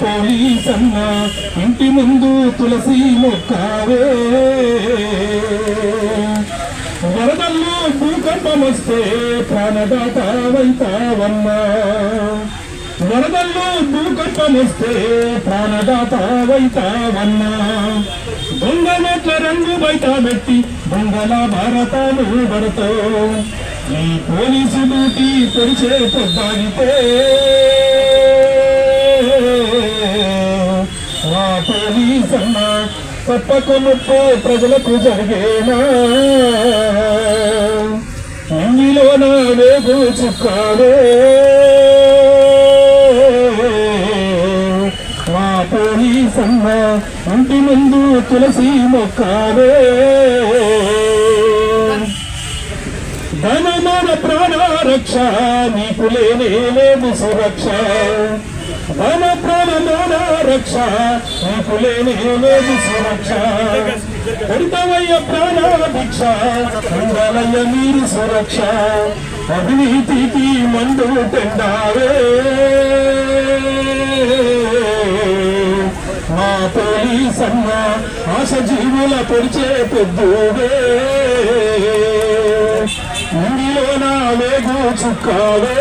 పోలీసన్న ఇంటి ముందు తులసి మొక్కావే. వరదల్లో భూకంపం వస్తే ప్రాణదాతవైతావన్నా వరదల్లో భూకంపం వస్తే ప్రాణదాతవైతావన్నా దొంగ నోట్ల రంగు బయట పెట్టి దొంగల భారతాలు పడతావు. ఈ పోలీసు డ్యూటీ పొడిచే పొద్దాగితే మా పోలీస్ తప్పకు ముప్పు ప్రజలకు జరిగేనా? ఇంగిలో నా వేగు చుక్కాలే. మా పోలీస్ అన్న ఇంటి ముందు తులసి మొక్కాలే. ధనమాన ప్రాణ రక్ష నీకు లేనే లేదు సురక్ష. ధన ప్రాణమాన రక్ష నీకు లేనే లేదు సురక్ష. కడితవయ్య ప్రాణ భిక్ష ఉండాలయ్య మీరు సురక్ష అవినీతికి మండు తెండావే మా పోలీసన్న ఆశ జీవుల పొడిచే పొద్దువే. ఇంగిలో నా వేగు చుక్కావే.